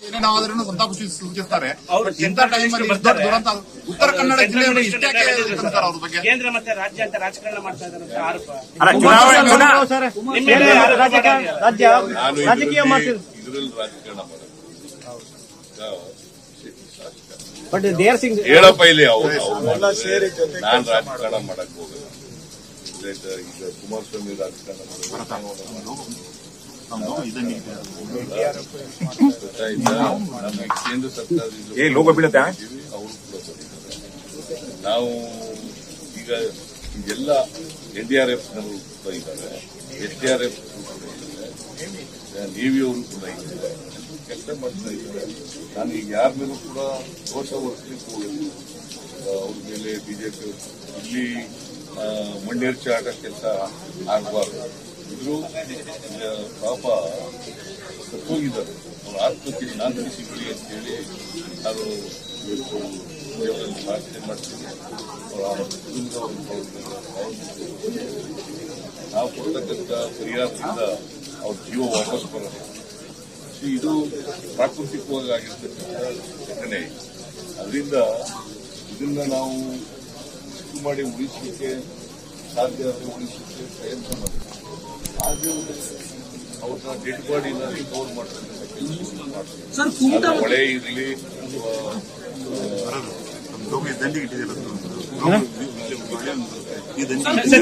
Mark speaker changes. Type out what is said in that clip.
Speaker 1: ಏನೇನಾದ್ರೂ ಸಂತಾಪ ಸೂಚಿಸ್ತಾರೆ ಇಂಥ ಟೈಮಲ್ಲಿ ದುರಂತ ಉತ್ತರ ಕನ್ನಡ ಜಿಲ್ಲೆಯಲ್ಲಿ ಇಷ್ಟೇ ಅಂತಾರೆ ಅವ್ರ ಬಗ್ಗೆ?
Speaker 2: ಕೇಂದ್ರ ಮತ್ತೆ ರಾಜ್ಯ ಅಂತ ರಾಜಕಾರಣ ಮಾಡ್ತಾ ಇದ್ದಾರೆ ಆರೋಪ.
Speaker 3: ರಾಜಕೀಯ ಬಟ್ ದೇರ್ ಸಿಂಗ್
Speaker 4: ಹೇಳಪ್ಪ ಇಲ್ಲಿ ನಾನ್ ರಾಜಕಾರಣ ಮಾಡಕ್ ಹೋಗಲ್ಲ. ಕುಮಾರಸ್ವಾಮಿ ರಾಜಕಾರಣ ಕೇಂದ್ರ
Speaker 5: ಸರ್ಕಾರ ಲೋಗೋ ಬಿಡತ್ತೆ
Speaker 4: ಅವರು ನಾವು ಈಗ ಎಲ್ಲ ಎನ್ ಡಿ ಆರ್ ಎಫ್ ನವರು ಕೂಡ ಇದ್ದಾರೆ. ಎಸ್ ಡಿ ಆರ್ ಎಫ್ ಕೂಡ ಇದ್ದಾರೆ. ನೇವಿ ಅವರು ಕೂಡ ಇದ್ದಾರೆ. ಕೆಲಸ ಮಾಡ್ತಾ ಇದ್ದಾರೆ. ನಾನು ಈಗ ಯಾರ ಮೇಲೂ ಕೂಡ ದೋಷ ಹೊರಿಸ್ಲಿಕ್ಕೆ ಹೋಗಿಲ್ಲ. ಅವ್ರ ಮೇಲೆ ಬಿಜೆಪಿ ಇಲ್ಲಿ ಆ, ಮಣ್ಣೇರ್ಚಿ ಆಟ ಕೆಲಸ ಆಗಬಾರ್ದು. ಇದ್ರು ಆ, ಪಾಪ ಸತ್ತೋಗಿದ್ದಾರೆ. ಅವ್ರ ಆತ್ಮಕ್ಕೆ ನಾನು ಸಿಗಲಿ ಅಂತ ಹೇಳಿ ನಾನು ದೇವರಲ್ಲಿ ಪ್ರಾರ್ಥನೆ ಮಾಡ್ತೀನಿ ಕುಟುಂಬ ನಾವು ಕೊಡ್ತಕ್ಕಂಥ ಪರಿಹಾರದಿಂದ ಅವ್ರ ಜೀವ ವಾಪಸ್ ಬರೋದು. ಇದು ಪ್ರಾಕೃತಿಕವಾಗಿ ಆಗಿರ್ತಕ್ಕಂಥ ಘಟನೆ. ಅದರಿಂದ ಇದನ್ನ ನಾವು ಮಾಡಿ ಉಳಿಸಲಿಕ್ಕೆ ಸಾಧ್ಯ ಆದರೆ ಉಳಿಸಲಿಕ್ಕೆ ಪ್ರಯತ್ನ ಮಾಡಬೇಕು ಆದ್ರೆ ಅವ್ರನ್ನ ಡೆಡ್ ಬಾಡಿನ ರಿಕವರ್ ಮಾಡ್ತಾರೆ ಮಳೆ ಇರಲಿ ಅಥವಾ
Speaker 1: ದಂಡಿಗೆ ಇಟ್ಟಿದ್ದೀರ ಈ ದಂಡಿಗೆ